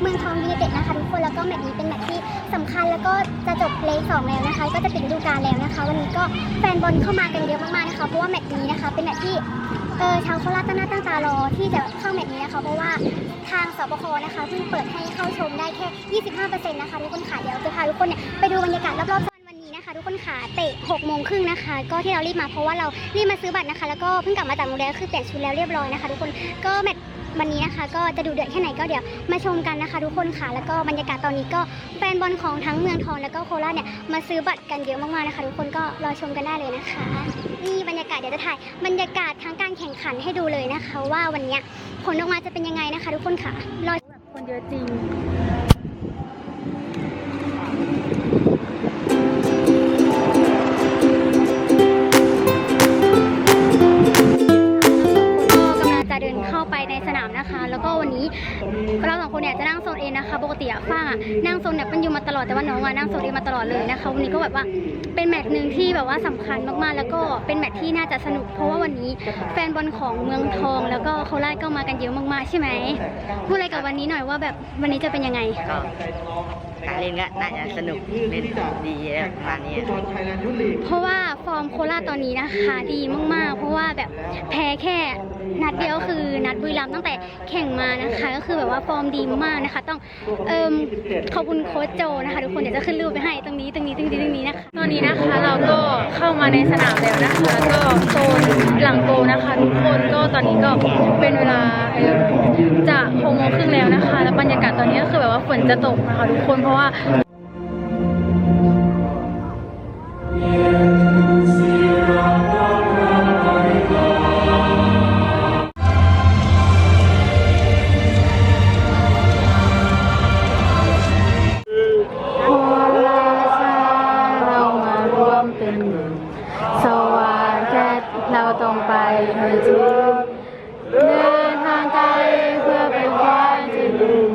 เมืองทองเยี่ยเตะนะคะ ทุกคนแล้วก็แมตช์นี้เป็นแมตช์ที่สำคัญแล้วก็จะจบเลขสองแล้วนะคะ ก็จะปิดฤดูกาลแล้วนะคะ วันนี้ก็แฟนบอลเข้ามากันเยอะมากๆนะคะเพราะว่าแมตช์นี้นะคะเป็นแมตช์ที่เออชาวโคราชตั้งหน้าตั้งตารอที่จะเข้าแมตช์นี้นะคะเพราะว่าทางสบคนะคะเพิ่งเปิดให้เข้าชมได้แค่ 25%นะคะทุกคนค่ะเดี๋ยวจะพาทุกคนเนี่ยไปดูบรรยากาศรอบๆวันนี้นะคะทุกคนค่ะเตะ6โมงครึ่งนะคะ ก็ที่เรารีบมาเพราะว่าเรารีบมาซื้อบัตรนะคะ แล้วก็เพิ่งกลับมาจากโรงแรมคือเปลี่ยนชุดแล้วเรียบร้อยนะคะ ทุกคนก็แมตช์ วันนี้นะคะ ก็จะดูเดือดแค่ไหนก็เดี๋ยวมาชมกันนะคะ ทุกคนค่ะ แล้วก็บรรยากาศตอนนี้ก็แฟนบอลของทั้งเมืองทองแล้วก็โคราชเนี่ยมาซื้อบัตรกันเยอะมากๆนะคะ ทุกคนก็รอชมกันได้เลยนะคะ นี่บรรยากาศเดี๋ยวจะถ่ายบรรยากาศทั้งการแข่งขันให้ดูเลยนะคะ ว่าวันนี้ผลออกมาจะเป็นยังไงนะคะ ทุกคนค่ะรอคนเยอะจริง เราสองคนเนี่ยจะนั่งโซนเอนะคะปกติอะฟ้างอะนั่งโซนเนี่ยมันอยู่มาตลอดแต่ว่าน้องอะนั่งโซนเอมาตลอดเลยนะคะวันนี้ก็แบบว่าเป็นแมตช์หนึ่งที่แบบว่าสำคัญมากๆ แล้วก็เป็นแมตช์ที่น่าจะสนุกเพราะว่าวันนี้แฟนบอลของเมืองทอง แล้วก็โคราชก็มากันเยอะมากๆใช่ไหมพูดอะไรกับวันนี้หน่อยว่าแบบวันนี้จะเป็นยังไงก็การเล่นก็น่าจะสนุกเล่นดีแล้วประมาณนี้เพราะว่าฟอร์มโคราชตอนนี้นะคะ ดีมากๆ เพราะว่าแบบแพ้แค่ นัดเดียวคือนัดบุรีรัมย์ตั้งแต่แข่งมานะคะ ก็คือแบบว่าฟอร์มดีมากนะคะ ต้องเอิมขอบคุณโค้ชโจนะคะ ทุกคนเดี๋ยวจะขึ้นรูปไปให้ตรงนี้ตรงนี้ตรงนี้ตรงนี้นะคะ ตอนนี้นะคะเราก็เข้ามาในสนามแล้วนะคะ ก็โซนหลังโกนะคะ ทุกคนก็ตอนนี้ก็เป็นเวลาเอ่อจะหกโมงครึ่งแล้วนะคะ แล้วบรรยากาศตอนนี้ก็คือแบบว่าฝนจะตกนะคะ ทุกคนเพราะว่า เราต้องไปให้ถึงเดินทางไกลเพื่อไปคว้ามจริง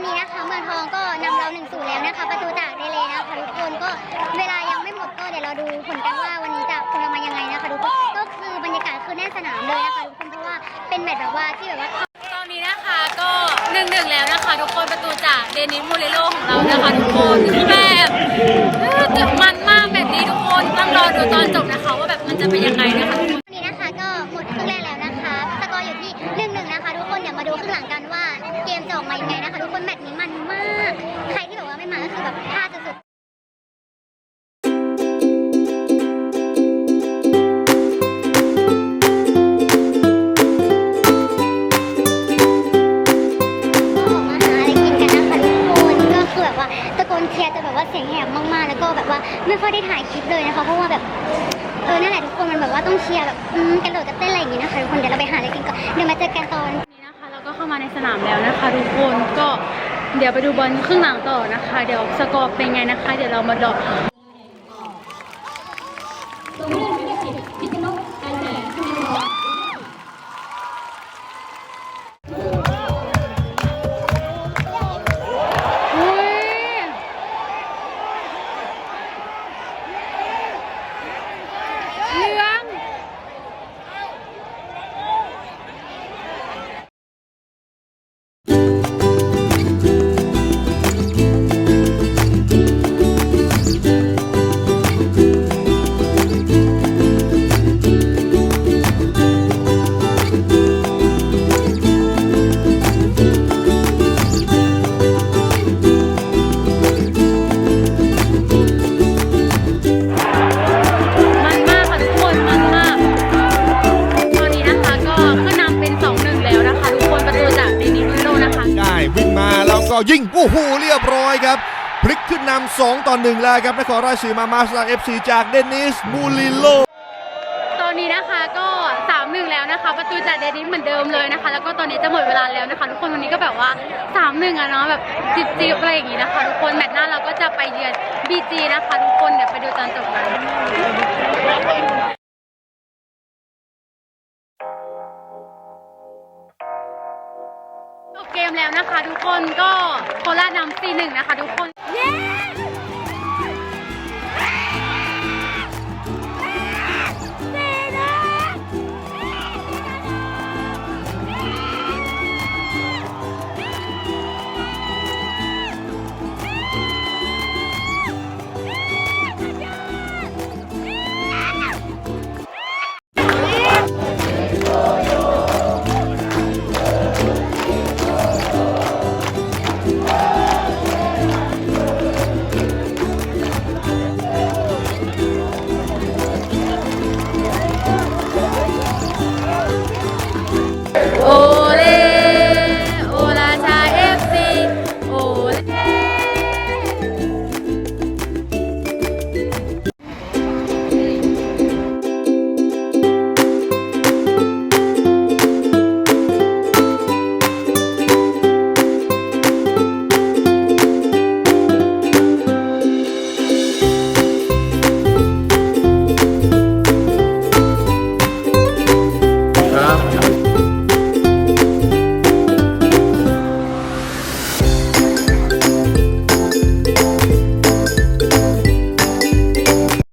อนนี้นะคะเมืองทองก็นำเราหนึ่งศูนย์แล้วนะคะ ประตูจากเดเลยนะคะทุกคนก็เวลายังไม่หมดก็เดี๋ยวเราดูผลกันว่าวันนี้จะผลออกมายังไงนะคะทุกคนก็คือบรรยากาศคือแน่นสนามเลยนะคะทุกคนเพราะว่าเป็นแมตช์แบบว่าที่แบบว่าตอนนี้นะคะก็หนึ่งหนึ่งแล้วนะคะ ทุกคนประตูจากเดนิสมูเรโลของเรานะคะทุกคนแบบเออเกือบมันมากแบบนี้ทุกคนต้องรอดูตอนจบนะคะ ว่าแบบมันจะเป็นยังไงนะคะทุกคนวันนี้นะคะก็หมดครึ่งแรกแล้วนะคะสกอร์อยู่ที่หนึ่งหนึ่งนะคะ ทุกคนเดี๋ยวมาดูครึ่งหลังกันว่าเกมจะออกมายังไงนะคะ ทุกคนแมตช์นี้มันมาก ใครที่แบบว่าไม่มาก็คือแบบพลาดสุดก็ออกมาหาอะไรกินกันนะคะทุกคนก็คือแบบว่าตะโกนเชียร์จะแบบว่าเสียงแหบมากๆ แล้วก็แบบว่าไม่ค่อยได้ถ่ายคลิปเลยนะคะเพราะว่าแบบเออนั่นแหละทุกคนมันแบบว่าต้องเชียร์แบบกระโดดกระเต้นอะไรอย่างงี้นะคะทุกคนเดี๋ยวเราไปหาอะไรกินก่อนเดี๋ยวมาเจอกันตอน มาในสนามแล้วนะคะ ทุกคนก็เดี๋ยวไปดูบอลครึ่งหลังต่อนะคะ เดี๋ยวสกอร์เป็นไงนะคะ เดี๋ยวเรามาดอกอุ้ ยิง โอ้โห เรียบร้อยครับ พลิกขึ้นนำ2ต่อ1แล้วครับนครราชสีมามาสตาร์เอฟซีจากเดนิสมูลิโล ตอนนี้นะคะก็3-1แล้วนะคะ ประตูจากเดนิสเหมือนเดิมเลยนะคะ แล้วก็ตอนนี้จะหมดเวลาแล้วนะคะ ทุกคนวันนี้ก็แบบว่าสามหนึ่งอะเนาะแบบจิบจิบอะไรอย่างงี้นะคะ ทุกคนแมตช์หน้าเราก็จะไปเยือนบีจีนะคะ ทุกคนเดี๋ยวไปดูตอนจบ แล้วนะคะ ทุกคนก็โคราชนำสี่หนะคะ ทุกคน เย้